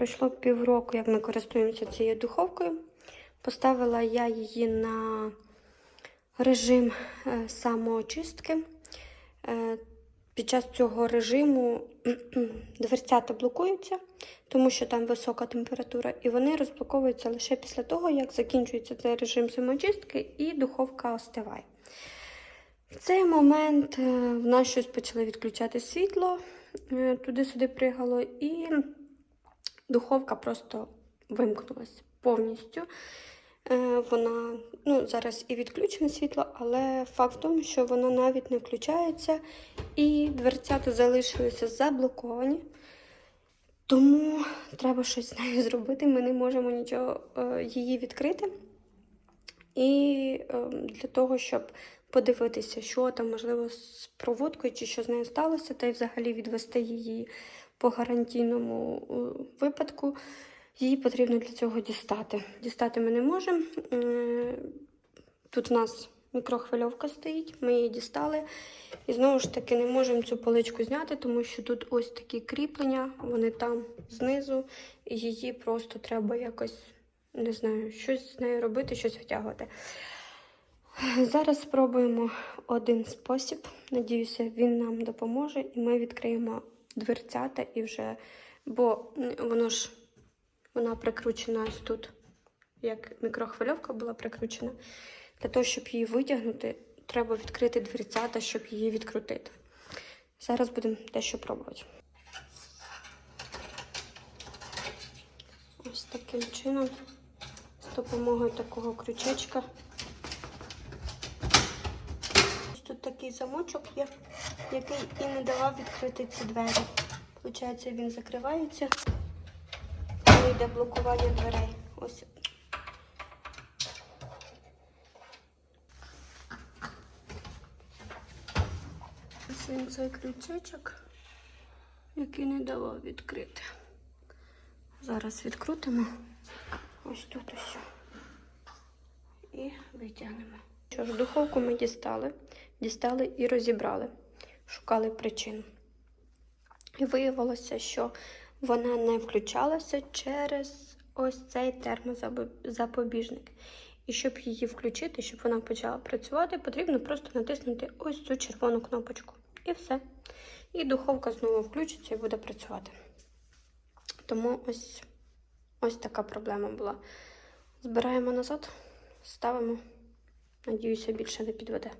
Пройшло півроку, як ми користуємося цією духовкою. Поставила я її на режим е, самоочистки. Е, Під час цього режиму дверцята блокуються, тому що там висока температура, і вони розблоковуються лише після того, як закінчується цей режим самоочистки і духовка остиває. В цей момент е, в нас щось почали відключати світло, туди-сюди пригало, і духовка просто вимкнулась повністю. Е, Вона ну, зараз і відключене світло, але факт в тому, що вона навіть не включається, і дверцята залишилися заблоковані. Тому треба щось з нею зробити. Ми не можемо нічого е, її відкрити. І е, для того, щоб подивитися, що там, можливо, з проводкою чи що з нею сталося, та й взагалі відвести її по гарантійному е, випадку, її потрібно для цього дістати. Дістати ми не можемо. Е, Тут в нас мікрохвильовка стоїть, ми її дістали. І знову ж таки не можемо цю поличку зняти, тому що тут ось такі кріплення, вони там знизу, і її просто треба якось, не знаю, щось з нею робити, щось витягувати. Зараз спробуємо один спосіб. Надіюся, він нам допоможе, і ми відкриємо дверцята і вже, бо воно ж вона прикручена ось тут, як мікрохвильовка була прикручена. Для того, щоб її витягнути, треба відкрити дверцята, щоб її відкрутити. Зараз будемо дещо пробувати. Ось таким чином, з допомогою такого крючечка. Ось тут такий замочок є, який і не давав відкрити ці двері. Получається, він закривається, коли йде блокування дверей. Ось Ось він цей ключечок, який не давав відкрити. Зараз відкрутимо ось тут ось. І витягнемо. Що ж, духовку ми дістали, дістали і розібрали, шукали причину. І виявилося, що вона не включалася через ось цей термозапобіжник. І щоб її включити, щоб вона почала працювати, потрібно просто натиснути ось цю червону кнопочку. І все. І духовка знову включиться і буде працювати. Тому ось, ось така проблема була. Збираємо назад, ставимо. Надіюся, більше не підведе.